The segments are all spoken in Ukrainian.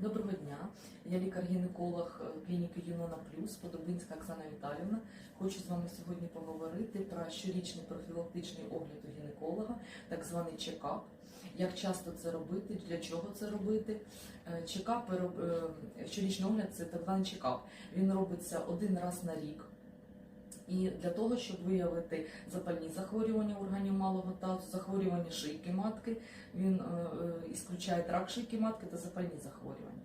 Доброго дня. Я лікар-гінеколог е, клініки Юнона Плюс, Подобинська Оксана Віталівна. Хочу з вами сьогодні поговорити про щорічний профілактичний огляд у гінеколога, так званий чекап. Як часто це робити, для чого це робити? Е, Чекап, е, щорічний огляд це так званий чекап. Він робиться один раз на рік. І для того, щоб виявити запальні захворювання органів малого тазу, захворювання шийки матки, він е, е, ісключає рак шийки матки та запальні захворювання.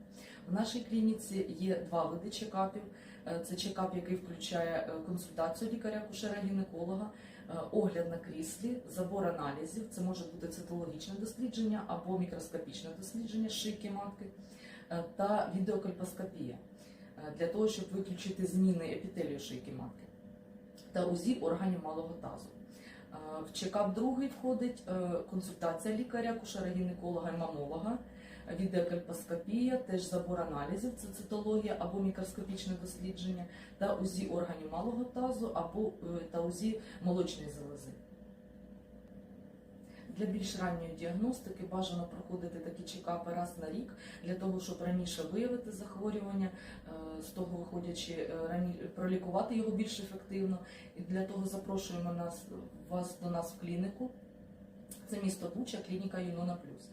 В нашій клініці є два види чекапів. Е, Це чекап, який включає консультацію лікаря-кушера-гінеколога, е, огляд на кріслі, забор аналізів. Це може бути цитологічне дослідження або мікроскопічне дослідження шийки матки та відеокальпоскопія для того, щоб виключити зміни епітелію шийки матки та УЗІ органів малого тазу. Е, В чекап другий входить е, консультація лікаря, кушера-гінеколога і мамолога, відеокальпоскопія, теж забор аналізів, це цитологія або мікроскопічне дослідження, та УЗІ органів малого тазу або е, та УЗІ молочної залози. Для більш ранньої діагностики бажано проходити такі чекапи раз на рік для того, щоб раніше виявити захворювання, е, з того виходячи е, пролікувати його більш ефективно. І для того запрошуємо нас вас до нас в клініку. Це місто Буча, клініка Юнона Плюс.